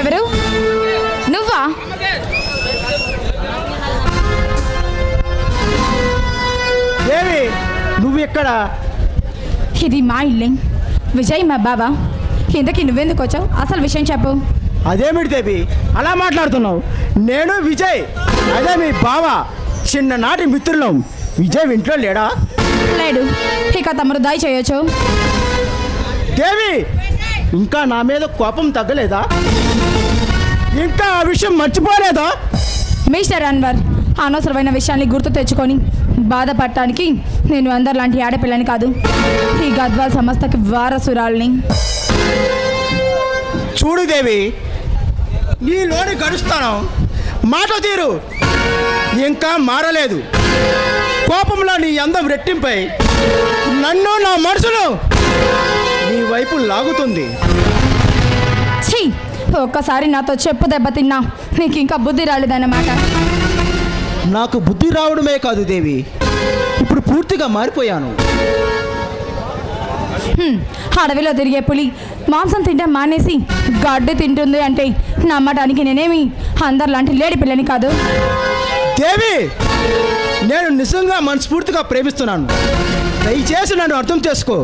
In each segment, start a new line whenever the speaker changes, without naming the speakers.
ఎవరు? నువ్వా?
దేవి నువ్వు ఎక్కడ?
ఇది మా ఇల్లు. విజయ్ మా బాబా ఇంతకీ నువ్వెందుకు వచ్చావు? అసలు విషయం చెప్పు.
అదేమిటి దేవి? అలా మాట్లాడుతున్నావు. నేను విజయ్ అదే మీ బావ. చిన్ననాటి మిత్రులం. విజయ్ ఇంట్లో లేడా?
లేడు. ఇక తమరు దాయి చేయొచ్చు.
దేవి ఇంకా నా మీద కోపం తగ్గలేదా? ఇంకా ఆ విషయం మర్చిపోలేదా?
మిస్టర్ అన్వర్ అనవసరమైన విషయాన్ని గుర్తు తెచ్చుకొని బాధపడటానికి నేను అందరిలాంటి ఆడపిల్లని కాదు. ఈ గద్వాల్ సంస్థకి వారసురాల్ని.
చూడు దేవి నీలోని గడుస్తాను. మాట తీరు. ఇంకా మారలేదు. కోపంలో నీ అందం రెట్టింపై నన్ను నా మనసును వైపు లాగుతుంది.
ఛీ! ఒక్కసారి నాతో చెప్పు దెబ్బతిన్నా నీకు ఇంకా బుద్ధి రాలేదన్నమాట.
నాకు బుద్ధి రావడమే కాదు దేవి. ఇప్పుడు పూర్తిగా మారిపోయాను.
హ్మ్, అడవిలో తిరిగే పులి మాంసం తింటాం మానేసి గడ్డి తింటుంది అంటే నమ్మటానికి నేనేమి అందరిలాంటి లేడి పిల్లని కాదు.
దేవి నేను నిజంగా మనస్ఫూర్తిగా ప్రేమిస్తున్నాను. దయచేసి నన్ను అర్థం చేసుకో.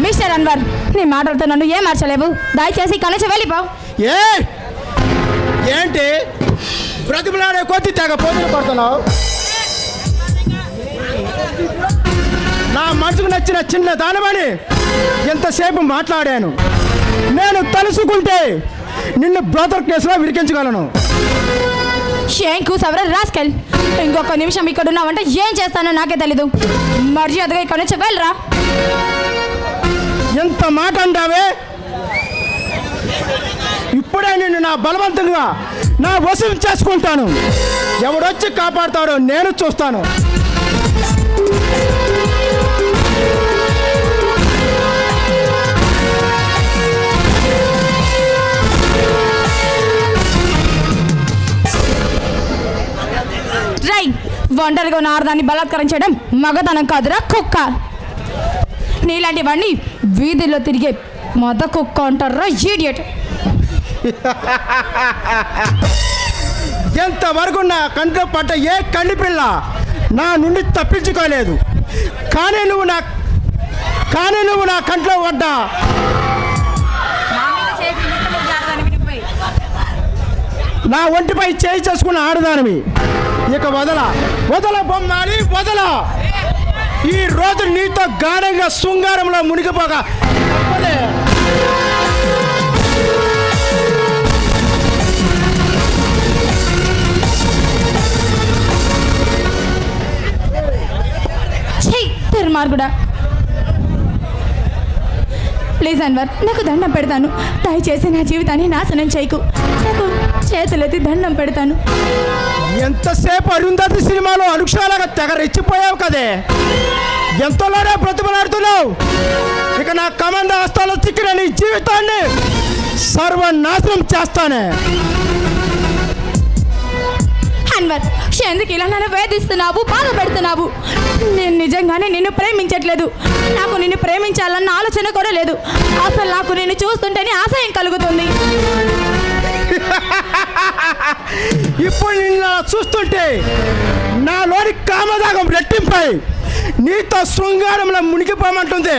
మిస్టర్ అన్వర్ నీ మాటలతో నన్ను ఏం మార్చలేవు? దయచేసి కలిసి వెళ్ళిపో.
ఏ? ఏంటి? బ్రతిమలాడే కొద్ది తెగ పోతులు పడుతున్నావు. నా మనసుకు నచ్చిన చిన్న దానమని ఎంతసేపు మాట్లాడాను? నేను తలుసుకుంటే నిన్ను బ్రోదర్ కేసులో విడికించగలను
షేంకు సవర రాస్కెల్. ఇంకొక నిమిషం ఇక్కడ ఉన్నావంటే ఏం చేస్తానో నాకే తెలీదు. మర్యాదగా ఇక్కడ నుంచి వెళ్ళరా.
ఎంత మాట అంటావే? ఇప్పుడే నిన్ను నా బలవంతంగా నా వశం చేసుకుంటాను. ఎవడొచ్చి కాపాడుతాడో నేను చూస్తాను.
రై ఒంటరిగా ఉన్న బలాత్కారం చేయడం మగతనం కాదురా కుక్క. నీలాంటి వాడిని వీధిలో తిరిగే మద కుక్క అంటారా ఈడియట్
ఎంతవరకు నా కంట్లో పడ్డ ఏ కండి పిల్ల నా నుండి తప్పించుకోలేదు. కానీ నువ్వు నా కానీ నువ్వు నా కంట్లో పడ్డా? నా ఒంటిపై చేయి చేసుకున్న ఆడదానివి ఇక వదల వదల బొమ్మాలి వదల ఈ రోజు నీతో గాఢంగా శృంగారంలో మునిగిపోగా తప్పదే.
దుర్మార్గుడా ప్లీజ్ అన్వర్ నాకు దండం పెడతాను. దయచేసి నా జీవితాన్ని నాశనం చేయకు. నాకు చేతులెత్తి దండం పెడతాను.
ఎంతసేపు అరుంధతి సినిమాలో అనుక్షణాలుగా తెగ రెచ్చిపోయావు కదే? ఎంతలోనే బ్రతిమలాడుతున్నావు? ఇక నా కమండ హస్తాలో చిక్కిన నీ జీవితాన్ని సర్వనాశనం చేస్తానే.
ఎందుకు ఇలా నన్ను వేధిస్తున్నావు? బాధ పెడుతున్నావు నేను నిజంగానే నిన్ను ప్రేమించట్లేదు. నాకు నిన్ను ప్రేమించాలన్న ఆలోచన కూడా లేదు. అసలు నాకు నిన్ను చూస్తుంటేనే ఆశయం కలుగుతుంది.
ఇప్పుడు నిన్ను చూస్తుంటే నాలోని కామదాగం రెట్టింపై నీతో శృంగారంలో మునిగిపోమంటుంది.